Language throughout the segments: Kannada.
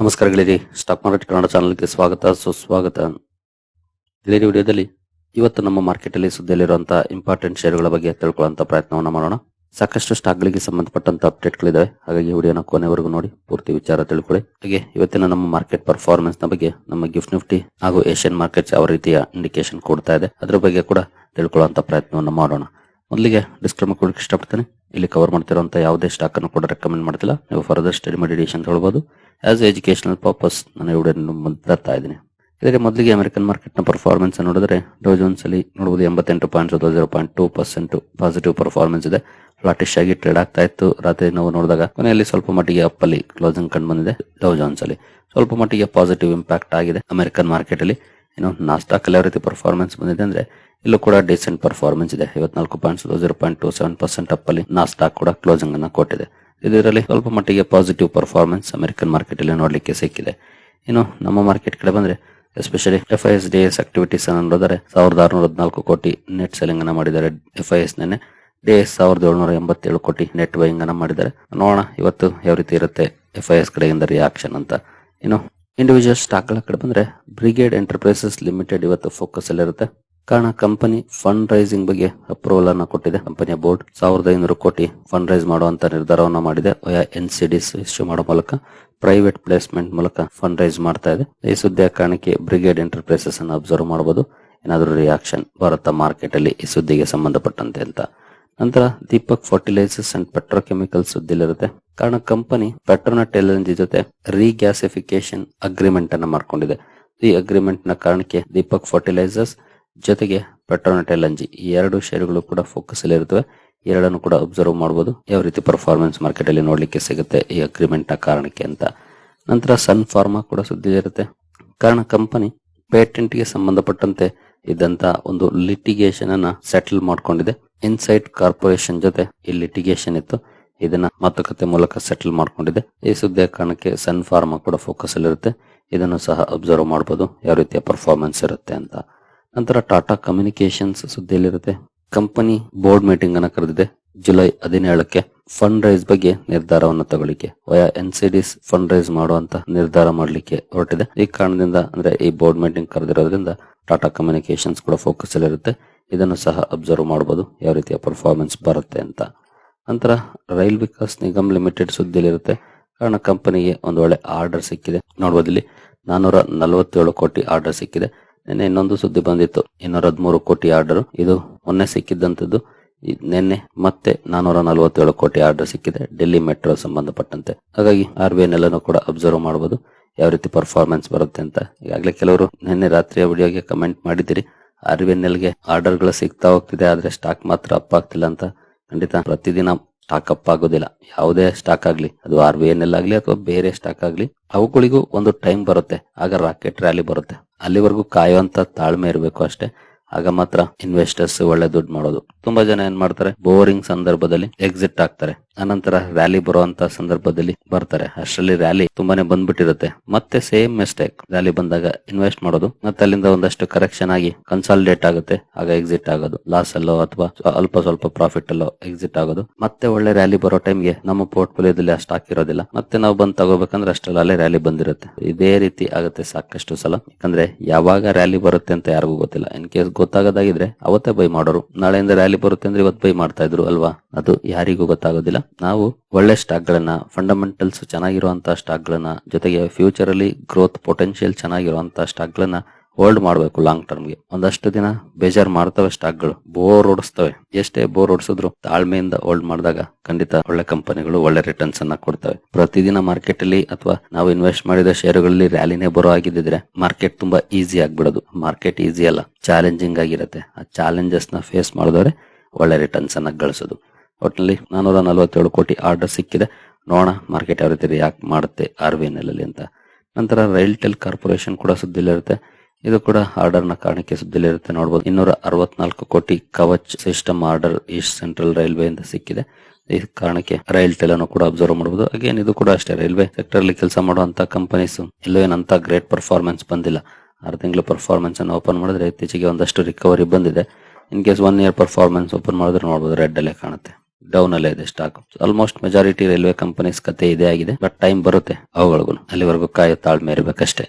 ನಮಸ್ಕಾರ ಗೆಳೆಯರಿ ಸ್ಟಾಕ್ ಮಾರ್ಕೆಟ್ ಕನ್ನಡ ಚಾನಲ್ಗೆ ಸ್ವಾಗತ, ಸುಸ್ವಾಗತ. ಗೆಳೆಯರಿ, ವಿಡಿಯೋದಲ್ಲಿ ಇವತ್ತು ನಮ್ಮ ಮಾರ್ಕೆಟ್ ಅಲ್ಲಿ ಸುದ್ದಿಯಲ್ಲಿರುವಂತಹ ಇಂಪಾರ್ಟೆಂಟ್ ಷೇರುಗಳ ಬಗ್ಗೆ ತಿಳ್ಕೊಳ್ಳುವಂತ ಪ್ರಯತ್ನವನ್ನ ಮಾಡೋಣ. ಸಾಕಷ್ಟು ಸ್ಟಾಕ್ ಗಳಿಗೆ ಸಂಬಂಧಪಟ್ಟಂತ ಅಪ್ಡೇಟ್ ಗಳಿದಾವೆ ಹಾಗಾಗಿ ವಿಡಿಯೋನ ಕೊನೆವರೆಗೂ ನೋಡಿ, ಪೂರ್ತಿ ವಿಚಾರ ತಿಳ್ಕೊಳ್ಳಿ. ಹಾಗೆ ಇವತ್ತಿನ ನಮ್ಮ ಮಾರ್ಕೆಟ್ ಪರ್ಫಾರ್ಮೆನ್ಸ್ನ ಬಗ್ಗೆ ನಮ್ಮ ಗಿಫ್ಟ್ ನಿಫ್ಟಿ ಹಾಗೂ ಏಷ್ಯನ್ ಮಾರ್ಕೆಟ್ಸ್ ಯಾವ ರೀತಿಯ ಇಂಡಿಕೇಶನ್ ಕೊಡ್ತಾ ಇದೆ. ಅದರ ಬಗ್ಗೆ ಕೂಡ ತಿಳ್ಕೊಳ್ಳುವಂತ ಪ್ರಯತ್ನವನ್ನ ಮಾಡೋಣ. ಮೊದಲಿಗೆ ಡಿಸ್ಕ್ರೈಮ್ ಕೊಡಕ್ಕೆ ಇಷ್ಟಪಡ್ತೇನೆ. ಇಲ್ಲಿ ಕವರ್ ಮಾಡ್ತಿರುವಂತಹ ಯಾವುದೇ ಸ್ಟಾಕ್ ಅನ್ನು ಕೂಡ ರೆಕಮೆಂಡ್ ಮಾಡ್ತಿಲ್ಲ. ನೀವು ಫರ್ದರ್ ಸ್ಟಡಿ ಮಾಡಿ ಡಿಸಿಷನ್ ತಗೊಳ್ಬಹುದು ಆಸ್ ಎಜುಕೇಶನಲ್ ಪರ್ಪಸ್ ನಾನು ವಿಡಿಯೋ ಮುಂದೆ ತರ್ತಾ ಇದ್ದೀನಿ. ಇದಕ್ಕೆ ಮೊದಲಿಗೆ ಅಮೆರಿಕನ್ ಮಾರ್ಕೆಟ್ನ ಪರ್ಫಾರ್ಮೆನ್ಸ್ ನೋಡಿದ್ರೆ ಡೋ ಜೋನ್ಸ್ ಅಲ್ಲಿ ನೋಡಬಹುದು ಎಂಬತ್ತೆಂಟು point zero point two percent positive performance ಇದೆ. ಫ್ಲಾಟಿಶ್ ಆಗಿ ಟ್ರೇಡ್ ಆಗ್ತಾ ಇತ್ತು. ರಾತ್ರಿ ನಾವು ನೋಡಿದಾಗ ಕೊನೆಯಲ್ಲಿ ಸ್ವಲ್ಪ ಮಟ್ಟಿಗೆ ಅಪ್ ಅಲ್ಲಿ ಕ್ಲೋಸಿಂಗ್ ಕಂಡು ಬಂದಿದೆ ಡೋ ಜೋನ್ಸ್ ಅಲ್ಲಿ. ಸ್ವಲ್ಪ ಮಟ್ಟಿಗೆ ಪಾಸಿಟಿವ್ ಇಂಪ್ಯಾಕ್ಟ್ ಆಗಿದೆ ಅಮೆರಿಕನ್ ಮಾರ್ಕೆಟ್ ಅಲ್ಲಿ. ಏನೋ ನಾಸ್ಟಾಕ್ ಯಾವ ರೀತಿ ಪರ್ಫಾರ್ಮೆನ್ಸ್ ಬಂದಿದೆ ಅಂದ್ರೆ, ಇಲ್ಲೂ ಕೂಡ ಡಿಸೆಂಟ್ ಪರ್ಫಾರ್ಮೆನ್ಸ್ ಇದೆ. ಐವತ್ನಾಲ್ಕು point zero point two seven percent up ಅಲ್ಲಿ ನಾಸ್ಟಾಕ್ ಕೂಡ ಕ್ಲೋಸಿಂಗ್ ಅನ್ನ ಕೊಟ್ಟಿದೆ. ಇದರಲ್ಲಿ ಸ್ವಲ್ಪ ಮಟ್ಟಿಗೆ ಪಾಸಿಟಿವ್ ಪರ್ಫಾರ್ಮೆನ್ಸ್ ಅಮೆರಿಕನ್ ಮಾರ್ಕೆಟ್ ಅಲ್ಲಿ ನೋಡ್ಲಿಕ್ಕೆ ಸಿಕ್ಕಿದೆ. ಇನ್ನು ನಮ್ಮ ಮಾರ್ಕೆಟ್ ಕಡೆ ಬಂದ್ರೆ especially F I S D S activities ಅನ್ನು ನೋಡಿದರೆ, ಸಾವಿರದ ಆರುನೂರ ಹದಿನಾಲ್ಕು ಕೋಟಿ ನೆಟ್ ಸೆಲಿಂಗ್ ಅನ್ನ ಮಾಡಿದ್ದಾರೆ ಎಫ್ ಐ ಎಸ್ ನೆನೆ ಡಿ ಎಸ್ ಸಾವಿರದ ಏಳ್ನೂರ ಎಂಬತ್ತೇಳು ಕೋಟಿ ನೆಟ್ ಬೈಯಿಂಗ್ ಅನ್ನ ಮಾಡಿದ್ದಾರೆ. ನೋಡೋಣ ಇವತ್ತು ಯಾವ ರೀತಿ ಇರುತ್ತೆ ಎಫ್ ಐ ಎಸ್ ಕಡೆಯಿಂದ ರಿಯಾಕ್ಷನ್ ಅಂತ. ಇನ್ನು ಇಂಡಿವಿಜುವಲ್ ಸ್ಟಾಕ್ಗಳ ಕಡೆ ಬಂದ್ರೆ ಬ್ರಿಗೇಡ್ ಎಂಟರ್ಪ್ರೈಸಸ್ ಲಿಮಿಟೆಡ್ ಇವತ್ತು ಫೋಕಸ್ ಅಲ್ಲಿ ಇರುತ್ತೆ ಕಾರಣ ಕಂಪನಿ ಫಂಡ್ ರೈಸಿಂಗ್ ಬಗ್ಗೆ ಅಪ್ರೂವಲ್ ಅನ್ನ ಕೊಟ್ಟಿದೆ. ಕಂಪನಿಯ ಬೋರ್ಡ್ ಸಾವಿರದ ಐನೂರು ಕೋಟಿ ಫಂಡ್ ರೈಸ್ ಮಾಡುವಂತ ನಿರ್ಧಾರವನ್ನು ಮಾಡಿದೆ. ಎನ್ ಸಿ ಇಶ್ಯೂ ಮಾಡೋ ಮೂಲಕ ಪ್ರೈವೇಟ್ ಪ್ಲೇಸ್ಮೆಂಟ್ ಮೂಲಕ ಫಂಡ್ ರೈಸ್ ಮಾಡ್ತಾ ಇದೆ. ಈ ಸುದ್ದಿಯ ಕಾರಣಕ್ಕೆ ಬ್ರಿಗೇಡ್ ಎಂಟರ್ಪ್ರೈಸಸ್ ಅನ್ನು ಅಬ್ಸರ್ವ್ ಮಾಡಬಹುದು ಏನಾದರೂ ರಿಯಾಕ್ಷನ್ ಭಾರತ ಮಾರ್ಕೆಟ್ ಅಲ್ಲಿ ಈ ಸುದ್ದಿಗೆ ಸಂಬಂಧಪಟ್ಟಂತೆ ಅಂತ. ನಂತರ ದೀಪಕ್ ಫರ್ಟಿಲೈಸರ್ಸ್ ಅಂಡ್ ಪೆಟ್ರೋಕೆಮಿಕಲ್ಸ್ ಸುದ್ದಿಲಿರುತ್ತೆ. ಕಾರಣ ಕಂಪನಿ ಪೆಟ್ರೋನೆಟ್ ಎಲ್ ಜಿ ಜೊತೆ ರೀಗ್ಯಾಸಿಫಿಕೇಶನ್ ಅಗ್ರಿಮೆಂಟ್ ಅನ್ನ ಮಾಡ್ಕೊಂಡಿದೆ. ಈ ಅಗ್ರಿಮೆಂಟ್ನ ಕಾರಣಕ್ಕೆ ದೀಪಕ್ ಫರ್ಟಿಲೈಸರ್ಸ್ ಜೊತೆಗೆ ಪೆಟ್ರೋನೆಟ್ ಎಲ್ ಈ ಎರಡು ಶೇರುಗಳು ಕೂಡ ಫೋಕಸ್ ಅಲ್ಲಿ ಇರುತ್ತವೆ. ಎರಡನ್ನು ಕೂಡ ಅಬ್ಸರ್ವ್ ಮಾಡಬಹುದು ಯಾವ ರೀತಿ ಪರ್ಫಾರ್ಮೆನ್ಸ್ ಮಾರ್ಕೆಟ್ ಅಲ್ಲಿ ನೋಡ್ಲಿಕ್ಕೆ ಸಿಗುತ್ತೆ ಈ ಅಗ್ರಿಮೆಂಟ್ನ ಕಾರಣಕ್ಕೆ ಅಂತ. ನಂತರ ಸನ್ ಫಾರ್ಮಾ ಕೂಡ ಸುದ್ದಿ ಇರುತ್ತೆ. ಕಾರಣ ಕಂಪನಿ ಪೇಟೆಂಟ್ಗೆ ಸಂಬಂಧಪಟ್ಟಂತೆ ಇದ್ದಂತ ಒಂದು ಲಿಟಿಗೇಷನ್ ಅನ್ನ ಸೆಟಲ್ ಮಾಡ್ಕೊಂಡಿದೆ. ಇನ್ಸೈಟ್ ಕಾರ್ಪೊರೇಷನ್ ಜೊತೆ ಈ ಲಿಟಿಗೇಷನ್ ಇತ್ತು. ಇದನ್ನ ಮಾತುಕತೆ ಮೂಲಕ ಸೆಟಲ್ ಮಾಡ್ಕೊಂಡಿದೆ. ಈ ಸುದ್ದಿಯ ಕಾರಣಕ್ಕೆ ಸನ್ ಫಾರ್ಮಾ ಕೂಡ ಫೋಕಸ್ ಅಲ್ಲಿ ಇರುತ್ತೆ. ಇದನ್ನು ಸಹ ಅಬ್ಸರ್ವ್ ಮಾಡಬಹುದು ಯಾವ ರೀತಿಯ ಪರ್ಫಾರ್ಮೆನ್ಸ್ ಇರುತ್ತೆ ಅಂತ. ನಂತರ ಟಾಟಾ ಕಮ್ಯುನಿಕೇಶನ್ಸ್ ಸುದ್ದಿಯಲ್ಲಿರುತ್ತೆ. ಕಂಪನಿ ಬೋರ್ಡ್ ಮೀಟಿಂಗ್ ಅನ್ನ ಕರೆದಿದೆ. ಜುಲೈ ಹದಿನೇಳಕ್ಕೆ ಫಂಡ್ ರೈಸ್ ಬಗ್ಗೆ ನಿರ್ಧಾರವನ್ನು ತಗೊಳ್ಳಿಕ್ಕೆ ವಯ ಎನ್ಸಿಡಿಸ್ ಫಂಡ್ ರೈಸ್ ಮಾಡುವಂತ ನಿರ್ಧಾರ ಮಾಡಲಿಕ್ಕೆ ಹೊರಟಿದೆ. ಈ ಕಾರಣದಿಂದ ಅಂದ್ರೆ ಈ ಬೋರ್ಡ್ ಮೀಟಿಂಗ್ ಕರೆದಿರೋದ್ರಿಂದ ಟಾಟಾ ಕಮ್ಯುನಿಕೇಶನ್ಸ್ ಕೂಡ ಫೋಕಸ್ ಅಲ್ಲಿ ಇರುತ್ತೆ. ಇದನ್ನು ಸಹ ಅಬ್ಸರ್ವ್ ಮಾಡಬಹುದು ಯಾವ ರೀತಿಯ ಪರ್ಫಾರ್ಮೆನ್ಸ್ ಬರುತ್ತೆ ಅಂತ. ನಂತರ ರೈಲ್ ವಿಕಾಸ್ ನಿಗಮ್ ಲಿಮಿಟೆಡ್ ಸುದ್ದಿಯಲ್ಲಿರುತ್ತೆ. ಕಾರಣ ಕಂಪನಿಗೆ ಒಂದು ಒಳ್ಳೆ ಆರ್ಡರ್ ಸಿಕ್ಕಿದೆ. ನೋಡಬಹುದು ಇಲ್ಲಿ ನಾನೂರ ನಲವತ್ತೇಳು ಕೋಟಿ ಆರ್ಡರ್ ಸಿಕ್ಕಿದೆ. ನಿನ್ನೆ ಇನ್ನೊಂದು ಸುದ್ದಿ ಬಂದಿತ್ತು. ಇನ್ನೂರ ಹದಿಮೂರು ಕೋಟಿ ಆರ್ಡರ್. ಇದು ಮೊನ್ನೆ ಸಿಕ್ಕಿದ್ದಂಥದ್ದು ನಿನ್ನೆ ಮತ್ತೆ ನಾನೂರ ನಲವತ್ತೇಳು ಕೋಟಿ ಆರ್ಡರ್ ಸಿಕ್ಕಿದೆ, ಡೆಲ್ಲಿ ಮೆಟ್ರೋ ಸಂಬಂಧಪಟ್ಟಂತೆ. ಹಾಗಾಗಿ ಆರ್ ಬಿ ಐ ಎಲ್ಲನೂ ಕೂಡ ಅಬ್ಸರ್ವ್ ಮಾಡಬಹುದು ಯಾವ ರೀತಿ ಪರ್ಫಾರ್ಮೆನ್ಸ್ ಬರುತ್ತೆ ಅಂತ ಈಗಾಗಲೇ ಕೆಲವರು ನಿನ್ನೆ ರಾತ್ರಿಯ ವಿಡಿಯೋಗೆ ಕಮೆಂಟ್ ಮಾಡಿದ್ದೀರಿ. ಆರ್ ಬಿ ಎನ್ ಎಲ್ಗೆ ಆರ್ಡರ್ಗಳು ಸಿಗ್ತಾ ಹೋಗ್ತಿದೆ, ಆದ್ರೆ ಸ್ಟಾಕ್ ಮಾತ್ರ ಅಪ್ ಆಗ್ತಿಲ್ಲ ಅಂತ ಖಂಡಿತ ಪ್ರತಿದಿನ ಸ್ಟಾಕ್ ಅಪ್ ಆಗೋದಿಲ್ಲ. ಯಾವುದೇ ಸ್ಟಾಕ್ ಆಗ್ಲಿ, ಅದು ಆರ್ ಬಿ ಎನ್ ಎಲ್ ಆಗ್ಲಿ ಅಥವಾ ಬೇರೆ ಸ್ಟಾಕ್ ಆಗ್ಲಿ, ಅವುಗಳಿಗೂ ಒಂದು ಟೈಮ್ ಬರುತ್ತೆ. ಆಗ ರಾಕೆಟ್ ರ್ಯಾಲಿ ಬರುತ್ತೆ. ಅಲ್ಲಿವರೆಗೂ ಕಾಯುವಂತ ತಾಳ್ಮೆ ಇರಬೇಕು ಅಷ್ಟೇ. ಆಗ ಮಾತ್ರ ಇನ್ವೆಸ್ಟರ್ಸ್ ಒಳ್ಳೆ ದುಡ್ಡು ಮಾಡೋದು. ತುಂಬಾ ಜನ ಏನ್ ಮಾಡ್ತಾರೆ? ಬೋರಿಂಗ್ ಸಂದರ್ಭದಲ್ಲಿ ಎಕ್ಸಿಟ್ ಆಗ್ತಾರೆ. ಅನಂತರ ರ್ಯಾಲಿ ಬರುವಂತ ಸಂದರ್ಭದಲ್ಲಿ ಬರ್ತಾರೆ. ಅಷ್ಟರಲ್ಲಿ ರ್ಯಾಲಿ ತುಂಬಾನೇ ಬಂದ್ಬಿಟ್ಟಿರುತ್ತೆ. ಮತ್ತೆ ಸೇಮ್ ಮಿಸ್ಟೇಕ್ ರ್ಯಾಲಿ ಬಂದಾಗ ಇನ್ವೆಸ್ಟ್ ಮಾಡೋದು. ಮತ್ತೆ ಅಲ್ಲಿಂದ ಒಂದಷ್ಟು ಕರೆಕ್ಷನ್ ಆಗಿ ಕನ್ಸಾಲಿಡೇಟ್ ಆಗುತ್ತೆ. ಆಗ ಎಕ್ಸಿಟ್ ಆಗೋದು. ಲಾಸ್ ಅಲ್ಲೋ ಅಥವಾ ಅಲ್ಪ ಸ್ವಲ್ಪ ಪ್ರಾಫಿಟ್ ಅಲ್ಲೋ ಎಕ್ಸಿಟ್ ಆಗೋದು. ಮತ್ತೆ ಒಳ್ಳೆ ರ್ಯಾಲಿ ಬರೋ ಟೈಮ್ಗೆ ನಮ್ಮ ಪೋರ್ಟ್ಫೋಲಿಯೋದಲ್ಲಿ ಅಷ್ಟು ಹಾಕಿರೋದಿಲ್ಲ ಮತ್ತೆ ನಾವು ಬಂದ್ ತಗೋಬೇಕಂದ್ರೆ ಅಷ್ಟರಲ್ಲಿ ಅಲ್ಲೇ ರ್ಯಾಲಿ ಬಂದಿರುತ್ತೆ. ಇದೇ ರೀತಿ ಆಗುತ್ತೆ ಸಾಕಷ್ಟು ಸಲ. ಯಾಕಂದ್ರೆ ಯಾವಾಗ ರ್ಯಾಲಿ ಬರುತ್ತೆ ಅಂತ ಯಾರಿಗೂ ಗೊತ್ತಿಲ್ಲ. ಇನ್ ಕೇಸ್ ಗೊತ್ತಾಗದಾಗಿದ್ರೆ ಅವತ್ತೇ ಬೈ ಮಾಡೋರು. ನಾಳೆಯಿಂದ ರ್ಯಾಲಿ ಬರುತ್ತೆ ಅಂದ್ರೆ ಇವತ್ತು ಬೈ ಮಾಡ್ತಾ ಇದ್ರು ಅಲ್ವಾ? ಅದು ಯಾರಿಗೂ ಗೊತ್ತಾಗೋದಿಲ್ಲ. ನಾವು ಒಳ್ಳೆ ಸ್ಟಾಕ್ ಗಳನ್ನ ಫಂಡಮೆಂಟಲ್ಸ್ ಚೆನ್ನಾಗಿರುವಂತಹ ಸ್ಟಾಕ್ ಗಳನ್ನ ಜೊತೆಗೆ ಫ್ಯೂಚರ್ ಅಲ್ಲಿ ಗ್ರೋತ್ ಪೊಟೆನ್ಶಿಯಲ್ ಚೆನ್ನಾಗಿರುವಂತಹ ಸ್ಟಾಕ್ ಗಳನ್ನ ಹೋಲ್ಡ್ ಮಾಡಬೇಕು ಲಾಂಗ್ ಟರ್ಮ್ಗೆ. ಒಂದಷ್ಟು ದಿನ ಬೇಜಾರ್ ಮಾಡ್ತವೆ ಸ್ಟಾಕ್ಗಳು ಬೋರ್ ಓಡಿಸ್ತವೆ. ಎಷ್ಟೇ ಬೋರ್ ಓಡಿಸಿದ್ರು ತಾಳ್ಮೆಯಿಂದ ಹೋಲ್ಡ್ ಮಾಡಿದಾಗ ಖಂಡಿತ ಒಳ್ಳೆ ಕಂಪನಿಗಳು ಒಳ್ಳೆ ರಿಟರ್ನ್ಸ್ ಅನ್ನ ಕೊಡ್ತವೆ. ಪ್ರತಿದಿನ ಮಾರ್ಕೆಟ್ ಅಲ್ಲಿ ಅಥವಾ ನಾವು ಇನ್ವೆಸ್ಟ್ ಮಾಡಿದ ಶೇರುಗಳಲ್ಲಿ ರ್ಯಾಲಿನೇ ಬರೋ ಆಗಿದ್ದಿದ್ರೆ ಮಾರ್ಕೆಟ್ ತುಂಬಾ ಈಸಿ ಆಗ್ಬಿಡೋದು. ಮಾರ್ಕೆಟ್ ಈಸಿ ಅಲ್ಲ ಚಾಲೆಂಜಿಂಗ್ ಆಗಿರುತ್ತೆ. ಆ ಚಾಲೆಂಜಸ್ನ ಫೇಸ್ ಮಾಡಿದವ್ರೆ ಒಳ್ಳೆ ರಿಟರ್ನ್ಸ್ ಅನ್ನ ಗಳಿಸೋದು. ಒಟ್ಟಿನಲ್ಲಿ ನಾನೂರ ನಲವತ್ತೇಳು ಕೋಟಿ ಆರ್ಡರ್ ಸಿಕ್ಕಿದೆ. ನೋಡೋಣ ಮಾರ್ಕೆಟ್ ಯಾವ ರೀತಿ ರಿಯಾಕ್ಟ್ ಮಾಡುತ್ತೆ ಆರ್ ವಿ ಎನ್ ಅಂತ. ನಂತರ ರೈಲ್ಟೆಲ್ ಕಾರ್ಪೊರೇಷನ್ ಕೂಡ ಸುದ್ದಿಲಿರುತ್ತೆ ಇದು ಕೂಡ ಆರ್ಡರ್ನ ಕಾರಣಕ್ಕೆ ಸುದ್ದಿಲಿರುತ್ತೆ ನೋಡಬಹುದು ಇನ್ನೂರ ಅರವತ್ನಾಲ್ಕು crore Kavach system order East Central railway ಇಂದ ಸಿಕ್ಕಿದೆ. ಈ ಕಾರಣಕ್ಕೆ ರೈಲ್ಟೆಲ್ ಅನ್ನು ಕೂಡ ಅಬ್ಸರ್ವ್ ಮಾಡಬಹುದು ಅಗೇನ್ ಇದು ಕೂಡ ಅಷ್ಟೇ ರೈಲ್ವೆ ಸೆಕ್ಟರ್ ಅಲ್ಲಿ ಕೆಲಸ ಮಾಡುವಂತ ಕಂಪನೀಸ್ ಎಲ್ಲೋ ಏನಂತ ಗ್ರೇಟ್ ಪರ್ಫಾರ್ಮೆನ್ಸ್ ಬಂದಿಲ್ಲ. ಆರು ತಿಂಗಳು ಪರ್ಫಾರ್ಮೆನ್ಸ್ ಅನ್ನು ಓಪನ್ ಮಾಡಿದ್ರೆ ಇತ್ತೀಚೆಗೆ ಒಂದಷ್ಟು ರಿಕವರಿ ಬಂದಿದೆ. In case one year performance open ಮಾಡಿದ್ರೆ ನೋಡಬಹುದು ರೆಡ್ ಅಲ್ಲೇ ಕಾಣುತ್ತೆ. ಡೌನ್ ಅಲ್ಲೇ ಇದೆ stock almost majority railway companies ಕತೆ ಇದೇ ಆಗಿದೆ ಬಟ್ ಟೈಮ್ ಬರುತ್ತೆ ಅವುಗಳಿಗೂ ಅಲ್ಲಿವರೆಗೂ ಕಾಯೋ ತಾಳ್ಮೆ ಇರಬೇಕಷ್ಟೇ.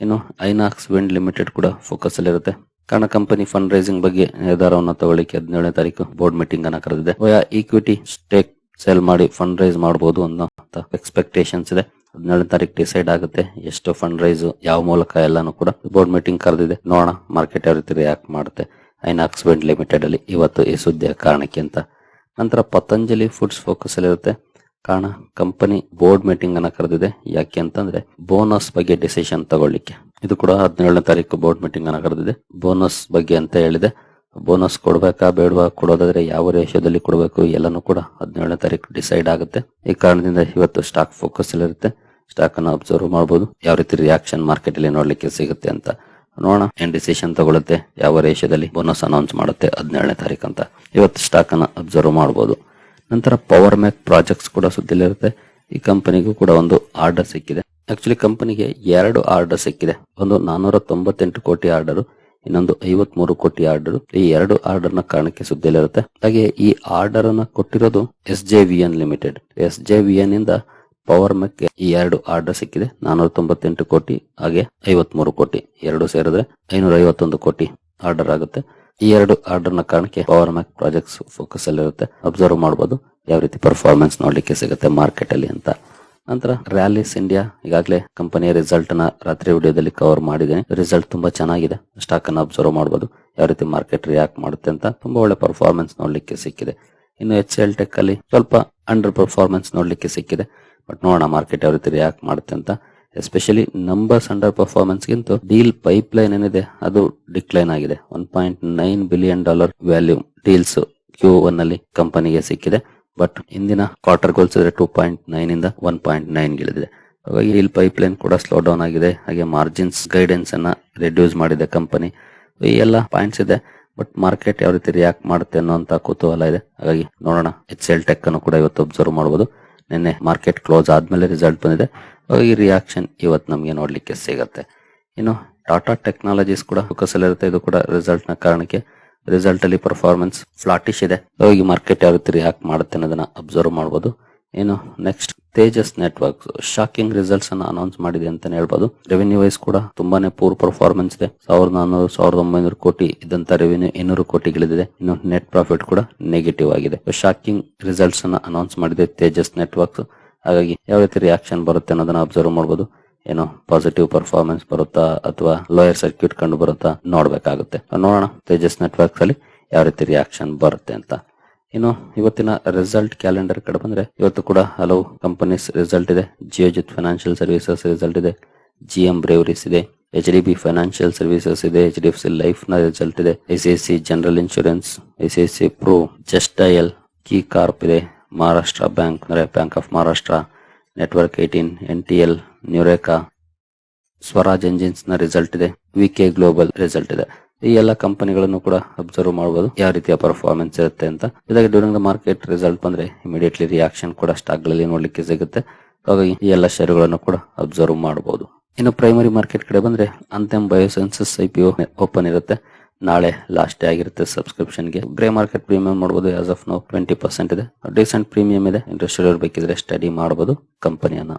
ಇನ್ನು ಐನಾಕ್ಸ್ ವಿಂಡ್ ಲಿಮಿಟೆಡ್ ಕೂಡ ಫೋಕಸ್ ಅಲ್ಲಿ ಇರುತ್ತೆ ಕಾರಣ ಕಂಪನಿ ಫಂಡ್ ರೈಸಿಂಗ್ ಬಗ್ಗೆ ನಿರ್ಧಾರವನ್ನು ತಗೊಳ್ಳಿಕ್ಕೆ ಹದಿನೇಳನೇ ತಾರೀಕು ಬೋರ್ಡ್ ಮೀಟಿಂಗ್ ಅನ್ನ ಕರೆದಿದೆ. ಈಕ್ವಿಟಿ ಸ್ಟೇಕ್ ಸೇಲ್ ಮಾಡಿ ಫಂಡ್ ರೈಸ್ ಮಾಡಬಹುದು ಅನ್ನೋ ಎಕ್ಸ್ಪೆಕ್ಟೇಷನ್ಸ್ ಇದೆ. ಹದಿನೇಳನೇ ತಾರೀಕು ಡಿಸೈಡ್ ಆಗುತ್ತೆ ಎಷ್ಟು ಫಂಡ್ ರೈಸ್ ಯಾವ ಮೂಲಕ ಎಲ್ಲಾನು ಕೂಡ. ಬೋರ್ಡ್ ಮೀಟಿಂಗ್ ಕರೆದಿದೆ, ನೋಡೋಣ ಮಾರ್ಕೆಟ್ ಯಾವ ರೀತಿ ರಿಯಾಕ್ಟ್ ಮಾಡುತ್ತೆ. ಐನಾಕ್ಸ್ ವಿಂಡ್ ಲಿಮಿಟೆಡ್ ಅಲ್ಲಿ ಇವತ್ತು ಈ ಸುದ್ದಿಯ ಕಾರಣಕ್ಕೆ ಅಂತ ನಂತರ ಪತಂಜಲಿ ಫುಡ್ಸ್ ಫೋಕಸ್ ಅಲ್ಲಿರುತ್ತೆ ಕಾರಣ ಕಂಪನಿ ಬೋರ್ಡ್ ಮೀಟಿಂಗ್ ಅನ್ನ ಕರೆದಿದೆ. ಯಾಕೆ ಅಂತಂದ್ರೆ ಬೋನಸ್ ಬಗ್ಗೆ ಡಿಸಿಷನ್ ತಗೊಳ್ಳಿಕ್ಕೆ. ಇದು ಕೂಡ ಹದಿನೇಳನೇ ತಾರೀಕು ಬೋರ್ಡ್ ಮೀಟಿಂಗ್ ಅನ್ನ ಕರೆದಿದೆ. ಬೋನಸ್ ಬಗ್ಗೆ ಅಂತ ಹೇಳಿದೆ. ಬೋನಸ್ ಕೊಡ್ಬೇಕಾ, ಬೇಡವಾ, ಕೊಡೋದಾದ್ರೆ ಯಾವ ರೇಷಿಯೋದಲ್ಲಿ ಕೊಡಬೇಕು, ಎಲ್ಲಾನು ಕೂಡ ಹದಿನೇಳನೇ ತಾರೀಕು ಡಿಸೈಡ್ ಆಗುತ್ತೆ. ಈ ಕಾರಣದಿಂದ ಇವತ್ತು ಸ್ಟಾಕ್ ಫೋಕಸ್ ಇರುತ್ತೆ. ಸ್ಟಾಕ್ ಅನ್ನ ಅಬ್ಸರ್ವ್ ಮಾಡಬಹುದು ಯಾವ ರೀತಿ ರಿಯಾಕ್ಷನ್ ಮಾರ್ಕೆಟ್ ಅಲ್ಲಿ ನೋಡ್ಲಿಕ್ಕೆ ಸಿಗುತ್ತೆ ಅಂತ ನೋಡೋಣ. ಏನ್ ಡಿಸಿಷನ್ ತಗೊಳುತ್ತೆ, ಯಾವ ರೇಷದಲ್ಲಿ ಬೋನಸ್ ಅನೌನ್ಸ್ ಮಾಡುತ್ತೆ ಹದಿನೇಳನೇ ತಾರೀಕು ಅಂತ. ಇವತ್ತು ಸ್ಟಾಕ್ ಅನ್ನ ಅಬ್ಸರ್ವ್ ಮಾಡಬಹುದು ನಂತರ ಪವರ್ ಮ್ಯಾಕ್ ಪ್ರಾಜೆಕ್ಟ್ಸ್ ಕೂಡ ಸುದ್ದಿಲಿರುತ್ತೆ ಈ ಕಂಪನಿಗೂ ಕೂಡ ಒಂದು ಆರ್ಡರ್ ಸಿಕ್ಕಿದೆ. ಆಕ್ಚುಲಿ ಕಂಪನಿಗೆ ಎರಡು ಆರ್ಡರ್ ಸಿಕ್ಕಿದೆ. ಒಂದು ನಾನೂರ ತೊಂಬತ್ತೆಂಟು ಕೋಟಿ ಆರ್ಡರ್ ಇನ್ನೊಂದು ಐವತ್ ಮೂರು ಕೋಟಿ ಆರ್ಡರ್ ಈ ಎರಡು ಆರ್ಡರ್ನ ಕಾರಣಕ್ಕೆ ಸುದ್ದಿಲಿರುತ್ತೆ ಹಾಗೆ ಈ ಆರ್ಡರ್ ಅನ್ನ ಕೊಟ್ಟಿರೋದು S J V N Limited S J V N ಇಂದ ಪವರ್ ಮೆಕ್ ಈ ಎರಡು ಆರ್ಡರ್ ಸಿಕ್ಕಿದೆ. ನಾನೂರ ತೊಂಬತ್ತೆಂಟು ಕೋಟಿ, ಹಾಗೆ ಐವತ್ ಕೋಟಿ, ಎರಡು ಸೇರಿದ್ರೆ ಐನೂರ ಐವತ್ತೊಂದು ಕೋಟಿ ಆರ್ಡರ್ ಆಗುತ್ತೆ. ಈ ಎರಡು ಆರ್ಡರ್ನ ಕಾರಣಕ್ಕೆ ಪವರ್ ಮ್ಯಾಕ್ ಪ್ರಾಜೆಕ್ಟ್ಸ್ ಫೋಕಸ್ ಅಲ್ಲಿ ಇರುತ್ತೆ. ಅಬ್ಸರ್ವ್ ಮಾಡಬಹುದು ಯಾವ ರೀತಿ ಪರ್ಫಾರ್ಮೆನ್ಸ್ ನೋಡ್ಲಿಕ್ಕೆ ಸಿಗುತ್ತೆ ಮಾರ್ಕೆಟ್ ಅಲ್ಲಿ ಅಂತ. ನಂತರ ರ್ಯಾಲಿಸ್ ಇಂಡಿಯಾ ಈಗಾಗಲೇ ಕಂಪನಿಯ ರಿಸಲ್ಟ್ನ ರಾತ್ರಿ ವಿಡಿಯೋದಲ್ಲಿ ಕವರ್ ಮಾಡಿದ್ದೇನೆ. ರಿಸಲ್ಟ್ ತುಂಬಾ ಚೆನ್ನಾಗಿದೆ. ಸ್ಟಾಕ್ ಅನ್ನು ಅಬ್ಸರ್ವ್ ಮಾಡಬಹುದು ಯಾವ ರೀತಿ ಮಾರ್ಕೆಟ್ ರಿಯಾಕ್ಟ್ ಮಾಡುತ್ತೆ ಅಂತ. ತುಂಬಾ ಒಳ್ಳೆ ಪರ್ಫಾರ್ಮೆನ್ಸ್ ನೋಡ್ಲಿಕ್ಕೆ ಸಿಕ್ಕಿದೆ. ಇನ್ನು ಎಚ್ ಎಲ್ ಟೆಕ್ ಅಲ್ಲಿ ಸ್ವಲ್ಪ ಅಂಡರ್ ಪರ್ಫಾರ್ಮೆನ್ಸ್ ನೋಡ್ಲಿಕ್ಕೆ ಸಿಕ್ಕಿದೆ. ಬಟ್ ನೋಡೋಣ ಮಾರ್ಕೆಟ್ ಯಾವ ರೀತಿ ರಿಯಾಕ್ಟ್ ಮಾಡುತ್ತೆ ಅಂತ. ಎಸ್ಪೆಷಲಿ ನಂಬರ್ಸ್ ಅಂಡರ್ ಪರ್ಫಾರ್ಮೆನ್ಸ್ ಗಿಂತ ಡೀಲ್ ಪೈಪ್ ಲೈನ್ ಏನಿದೆ, ಅದು ಡಿಕ್ಲೈನ್ ಆಗಿದೆ. One point nine billion dollar value deals Q one ಅಲ್ಲಿ ಕಂಪನಿಗೆ ಸಿಕ್ಕಿದೆ. ಬಟ್ ಇಂದಿನ ಕ್ವಾರ್ಟರ್ ಹೋಲಿಸಿದ್ರೆ ಟೂ ಪಾಯಿಂಟ್ ನೈನ್ ಇಂದ ಒನ್ ಪಾಯಿಂಟ್ ನೈನ್ ಹಾಗಾಗಿ ಡೀಲ್ ಪೈಪ್ ಲೈನ್ ಕೂಡ ಸ್ಲೋ ಡೌನ್ ಆಗಿದೆ. ಹಾಗೆ ಮಾರ್ಜಿನ್ಸ್ ಗೈಡೆನ್ಸ್ ಅನ್ನ ರೆಡ್ಯೂಸ್ ಮಾಡಿದೆ ಕಂಪನಿ ಈ ಎಲ್ಲ ಪಾಯಿಂಟ್ಸ್ ಇದೆ ಬಟ್ ಮಾರ್ಕೆಟ್ ಯಾವ ರೀತಿ ರಿಯಾಕ್ಟ್ ಮಾಡುತ್ತೆ ಅನ್ನೋಂತ ಕುತೂಹಲ ಇದೆ. ಹಾಗಾಗಿ ನೋಡೋಣ ಎಚ್ ಎಲ್ ಟೆಕ್ ಅನ್ನು ಕೂಡ ಇವತ್ತು ಅಬ್ಸರ್ವ್ ಮಾಡಬಹುದು ನಿನ್ನೆ ಮಾರ್ಕೆಟ್ ಕ್ಲೋಸ್ ಆದ್ಮೇಲೆ ರಿಸಲ್ಟ್ ಬಂದಿದೆ. ಈ ರಿಯಾಕ್ಷನ್ ಇವತ್ತು ನಮಗೆ ನೋಡ್ಲಿಕ್ಕೆ ಸಿಗತ್ತೆ. ಇನ್ನು ಟಾಟಾ ಟೆಕ್ನಾಲಜೀಸ್ ಕೂಡ ಫೋಕಸ್ ಇರುತ್ತೆ. ಇದು ಕೂಡ ರಿಸಲ್ಟ್ನ ಕಾರಣಕ್ಕೆ ರಿಸಲ್ಟ್ ಅಲ್ಲಿ ಪರ್ಫಾರ್ಮೆನ್ಸ್ ಫ್ಲಾಟಿಶ್ ಇದೆ. ಈ ಮಾರ್ಕೆಟ್ ಯಾವ ರೀತಿ ರಿಯಾಕ್ಟ್ ಮಾಡುತ್ತೆ ಅನ್ನೋದನ್ನ ಅಬ್ಸರ್ವ್ ಮಾಡಬಹುದು ಏನು next Tejas network shocking results ಅನ್ನ ಅನೌನ್ಸ್ ಮಾಡಿದೆ ಅಂತಾನೆ ಹೇಳ್ಬೋದು. ರೆವೆನ್ಯೂ ವೈಸ್ ಕೂಡ ತುಂಬಾನೇ ಪೂರ್ ಪರ್ಫಾರ್ಮೆನ್ಸ್ ಇದೆ. ಸಾವಿರದ ನಾನೂರು, ಸಾವಿರದ ಒಂಬೈನೂರು ಕೋಟಿ ಇದಂತ ರೆವೆನ್ಯೂ ಇನ್ನೂರು ಕೋಟಿಗಳಿದೆ ಇನ್ನು ನೆಟ್ ಪ್ರಾಫಿಟ್ ಕೂಡ ನೆಗೆಟಿವ್ ಆಗಿದೆ. ಶಾಕಿಂಗ್ ರಿಸಲ್ಟ್ಸ್ ಅನ್ನ ಅನೌನ್ಸ್ ಮಾಡಿದೆ ತೇಜಸ್ ನೆಟ್ವರ್ಕ್ಸ್. ಹಾಗಾಗಿ ಯಾವ ರೀತಿ ರಿಯಾಕ್ಷನ್ ಬರುತ್ತೆ ಅನ್ನೋದನ್ನ ಅಬ್ಸರ್ವ್ ಮಾಡಬಹುದು ಏನೋ ಪಾಸಿಟಿವ್ ಪರ್ಫಾರ್ಮೆನ್ಸ್ ಬರುತ್ತಾ ಅಥವಾ ಲೋಯರ್ ಸರ್ಕ್ಯೂಟ್ ಕಂಡು ಬರುತ್ತಾ ನೋಡ್ಬೇಕಾಗುತ್ತೆ. ನೋಡೋಣ ತೇಜಸ್ ನೆಟ್ವರ್ಕ್ಸ್ ಅಲ್ಲಿ ಯಾವ ರೀತಿ ರಿಯಾಕ್ಷನ್ ಬರುತ್ತೆ ಅಂತ. ಇನ್ನು ಇವತ್ತಿನ ರಿಸಲ್ಟ್ ಕ್ಯಾಲೆಂಡರ್ ಕಡೆ ಬಂದ್ರೆ ಇವತ್ತು ಕೂಡ ಹಲವು ಕಂಪನೀಸ್ ರಿಸಲ್ಟ್ ಇದೆ. ಜಿಯೋಜಿತ್ ಫೈನಾನ್ಷಿಯಲ್ ಸರ್ವಿಸಸ್ ರಿಸಲ್ಟ್ ಇದೆ. ಜಿ ಎಂ ಬ್ರೇವರೀಸ್ ಇದೆ. H D B Financial Services ಇದೆ. ಎಚ್ ಡಿ ಎಫ್ ಸಿ ಲೈಫ್ನ ರಿಸಲ್ಟ್ ಇದೆ. I C General Insurance I C C pro Just Dial key corp ಇದೆ. ಮಹಾರಾಷ್ಟ್ರ ಬ್ಯಾಂಕ್ ಅಂದ್ರೆ bank of Maharashtra network eighteen N T L Nureca Swaraj ಎಂಜಿನ್ಸ್ನ result ಇದೆ. ವಿಕೆ ಗ್ಲೋಬಲ್ ರಿಸಲ್ಟ್ ಇದೆ. ಈ ಎಲ್ಲ ಕಂಪನಿಗಳನ್ನು ಕೂಡ ಅಬ್ಸರ್ವ್ ಮಾಡಬಹುದು ಯಾವ ರೀತಿಯ ಪರ್ಫಾರ್ಮೆನ್ಸ್ ಇರುತ್ತೆ ಅಂತ. ಇದಾಗಿ ಡ್ಯೂರಿಂಗ್ ದ ಮಾರ್ಕೆಟ್ ರಿಸಲ್ಟ್ ಬಂದ್ರೆ ಇಮಿಡಿಯೇಟ್ಲಿ ರಿಯಾಕ್ಷನ್ ಕೂಡ ಸ್ಟಾಕ್ಗಳಲ್ಲಿ ನೋಡ್ಲಿಕ್ಕೆ ಸಿಗುತ್ತೆ. ಹಾಗಾಗಿ ಈ ಎಲ್ಲ ಷೇರುಗಳನ್ನು ಕೂಡ ಅಬ್ಸರ್ವ್ ಮಾಡಬಹುದು ಇನ್ನು ಪ್ರೈಮರಿ ಮಾರ್ಕೆಟ್ ಕಡೆ ಬಂದ್ರೆ ಅಂತಮ್ ಬಯೋಸೆನ್ಸಸ್ ಐ ಓಪನ್ ಇರುತ್ತೆ. ನಾಳೆ ಲಾಸ್ಟ್ ಡೇ ಆಗಿರುತ್ತೆ ಸಬ್ಸ್ಕ್ರಿಪ್ಷನ್ಗೆ. ಗ್ರೇ ಮಾರ್ಕೆಟ್ ಪ್ರೀಮಿಯಂ ಮಾಡಬಹುದು as of now twenty percent ಇದೆ. ಡಿಸೆಂಟ್ ಪ್ರೀಮಿಯಂ ಇದೆ. ಇಂಟ್ರೆಸ್ಟ್ ಬೇಕಿದ್ರೆ ಸ್ಟಡಿ ಮಾಡಬಹುದು ಕಂಪನಿಯನ್ನ.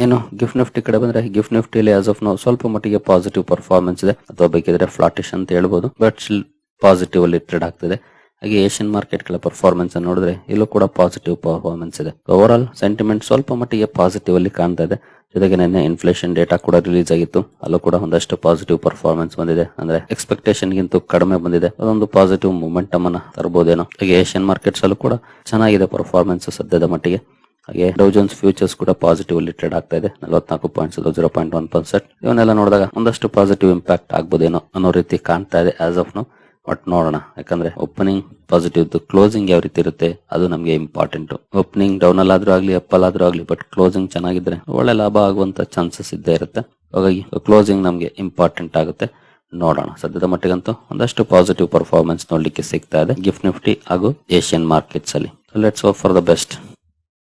ಏನು ಗಿಫ್ಟ್ ನಿಫ್ಟಿ ಕಡೆ ಬಂದ್ರೆ ಗಿಫ್ಟ್ ನಿಫ್ಟಿಯಲ್ಲಿ ಆಸ್ ಆಫ್ ನೋ ಸ್ವಲ್ಪ ಮಟ್ಟಿಗೆ ಪಾಸಿಟಿವ್ ಪರ್ಫಾರ್ಮೆನ್ಸ್ ಇದೆ. ಅಥವಾ ಬೇಕಿದ್ರೆ ಫ್ಲಾಟಿಶ್ ಅಂತ ಹೇಳ್ಬೋದು. ಬಟ್ ಸ್ಟಿಲ್ ಪಾಸಿಟಿವ್ ಅಲ್ಲಿ ಟ್ರೇಡ್ ಆಗ್ತಿದೆ. ಹಾಗೆ ಏಷ್ಯನ್ ಮಾರ್ಕೆಟ್ಗಳ ಪರ್ಫಾರ್ಮೆನ್ಸ್ ನೋಡಿದ್ರೆ, ಇಲ್ಲೂ ಕೂಡ ಪಾಸಿಟಿವ್ ಪರ್ಫಾರ್ಮೆನ್ಸ್ ಇದೆ. ಓವರ್ ಆಲ್ ಸೆಂಟಿಮೆಂಟ್ ಸ್ವಲ್ಪ ಮಟ್ಟಿಗೆ ಪಾಸಿಟಿವ್ ಅಲ್ಲಿ ಕಾಣ್ತಾ ಇದೆ. ಜೊತೆಗೆ ನಿನ್ನೆ ಇನ್ಫ್ಲೇಷನ್ ಡೇಟಾ ಕೂಡ ರಿಲೀಸ್ ಆಗಿತ್ತು. ಅಲ್ಲೂ ಕೂಡ ಒಂದಷ್ಟು ಪಾಸಿಟಿವ್ ಪರ್ಫಾರ್ಮೆನ್ಸ್ ಬಂದಿದೆ. ಅಂದ್ರೆ ಎಕ್ಸ್ಪೆಕ್ಟೇಷನ್ ಗಿಂತ ಕಡಿಮೆ ಬಂದಿದೆ. ಅದೊಂದು ಪಾಸಿಟಿವ್ ಮೂಮೆಂಟ್ ಅನ್ನ ತರಬಹುದೇನೋ ಹಾಗೆ ಏಷ್ಯನ್ ಮಾರ್ಕೆಟ್ಸ್ ಅಲ್ಲೂ ಕೂಡ ಚೆನ್ನಾಗಿದೆ ಪರ್ಫಾರ್ಮೆನ್ಸ್ ಸದ್ಯದ ಮಟ್ಟಿಗೆ. ಹಾಗೆ ಡೌಜನ್ಸ್ ಫ್ಯೂಚರ್ಸ್ ಕೂಡ ಪಾಸಿಟಿವ್ ಅಲ್ಲಿ ಟ್ರೇಡ್ ಆಗ್ತಾ ಇದೆ. ನಲವತ್ನಾಲ್ಕು points zero point one percent ಇವನ್ನೆಲ್ಲ ನೋಡಿದಾಗ ಒಂದಷ್ಟು ಪಾಸಿಟಿವ್ ಇಂಪ್ಯಾಕ್ಟ್ ಆಗ್ಬೋದೇನೋ ಅನ್ನೋ ರೀತಿ ಕಾಣ್ತಾ ಇದೆ ಆಸ್ ಆಫ್ ನೋ ಬಟ್ ನೋಡೋಣ. ಯಾಕಂದ್ರೆ ಓಪನಿಂಗ್ ಪಾಸಿಟಿವ್ ಕ್ಲೋಸಿಂಗ್ ಯಾವ ರೀತಿ ಇರುತ್ತೆ, ಅದು ನಮಗೆ ಇಂಪಾರ್ಟೆಂಟ್ ಓಪನಿಂಗ್ ಡೌನ್ ಅಲ್ಲಾದ್ರೂ ಆಗ್ಲಿ ಅಪ್ ಅಲ್ಲಾದ್ರೂ ಆಗ್ಲಿ ಬಟ್ ಕ್ಲೋಸಿಂಗ್ ಚೆನ್ನಾಗಿದ್ರೆ ಒಳ್ಳೆ ಲಾಭ ಆಗುವಂತ ಚಾನ್ಸಸ್ ಇದ್ದೇ ಇರುತ್ತೆ. ಹಾಗಾಗಿ ಕ್ಲೋಸಿಂಗ್ ನಮಗೆ ಇಂಪಾರ್ಟೆಂಟ್ ಆಗುತ್ತೆ. ನೋಡೋಣ. ಸದ್ಯದ ಮಟ್ಟಿಗಂತೂ ಒಂದಷ್ಟು ಪಾಸಿಟಿವ್ ಪರ್ಫಾರ್ಮೆನ್ಸ್ ನೋಡ್ಲಿಕ್ಕೆ ಸಿಗ್ತಾ ಇದೆ. ಗಿಫ್ಟ್ ನಿಫ್ಟಿ ಹಾಗೂ ಏಷ್ಯನ್ ಮಾರ್ಕೆಟ್ಸ್ ಅಲ್ಲಿ. Let's for the best